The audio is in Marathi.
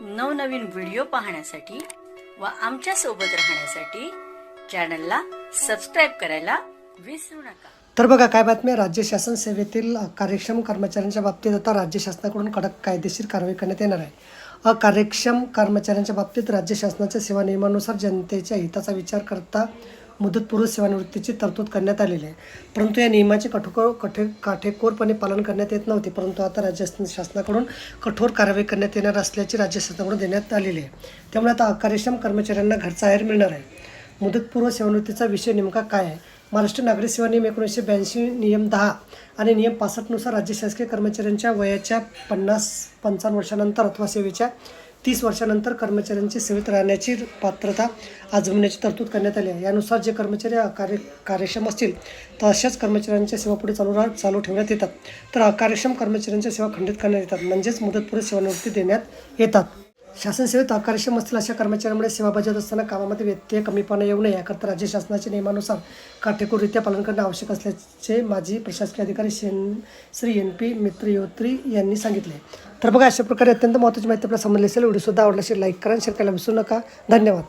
नवनवीन व्हिडिओ पाहण्यासाठी व आमच्यासोबत राहण्यासाठी चॅनलला सबस्क्राईब करायला विसरू नका. तर बघा काय बातमी राज्य शासन सेवेतील कार्यक्षम कर्मचाऱ्यांच्या बाबतीत आता राज्य शासनाकडून कडक कायदेशीर कारवाई करण्यात येणार आहे. अकार्यक्षम कर्मचाऱ्यांच्या बाबतीत राज्य शासनाच्या सेवा नियमानुसार जनतेच्या हिताचा विचार करता मुदतपूर्व सेवानिवृत्तीची तरतूद करण्यात आलेली आहे. परंतु या नियमाचे कठोर कठे काठेकोरपणे पालन करण्यात येत नव्हते. परंतु आता राज्य शासनाकडून कठोर कारवाई करण्यात येणार असल्याची राज्य शासनाकडून देण्यात आलेली आहे. त्यामुळे आता अकार्यक्षम कर्मचाऱ्यांना घरचा आहेर मिळणार आहे. मुदतपूर्व सेवानिवृत्तीचा विषय नेमका काय आहे? महाराष्ट्र नागरी सेवा नियम एकोणीसशे ब्याऐंशी नियम दहा आणि नियम पासष्टनुसार राज्य शासकीय कर्मचाऱ्यांच्या वयाच्या पन्नास पंचावन्न वर्षानंतर अथवा सेवेच्या तीस वर्षानंतर कर्मचाऱ्यांची सेवेत राहण्याची पात्रता आजमण्याची तरतूद करण्यात आली आहे. यानुसार जे कर्मचारी कार्य कार्यक्षम असतील तर अशाच कर्मचाऱ्यांच्या सेवा पुढे चालू राह चालू ठेवण्यात येतात. तर अकार्यक्षम कर्मचाऱ्यांच्या सेवा खंडित करण्यात येतात. म्हणजेच मुदतपूर्व सेवानिवृत्ती देण्यात येतात. शासन सेवेत अकार्यक्षम असतील अशा कर्मचाऱ्यांमुळे सेवा बजावत असताना कामामध्ये व्यत्यय कमीपणा येऊ नये. याकरता राज्य शासनाच्या नियमानुसार काटेकोररित्या पालन करणे आवश्यक असल्याचे माजी प्रशासकीय अधिकारी शेन श्री एन पी मित्रयोत्री यांनी सांगितले. तर बघा अशा प्रकारे अत्यंत महत्त्वाची माहिती आपल्याला समजली असेल. व्हिडिओ सुद्धा आवडला असेल लाईक करा शेअर करायला विसरू नका. धन्यवाद.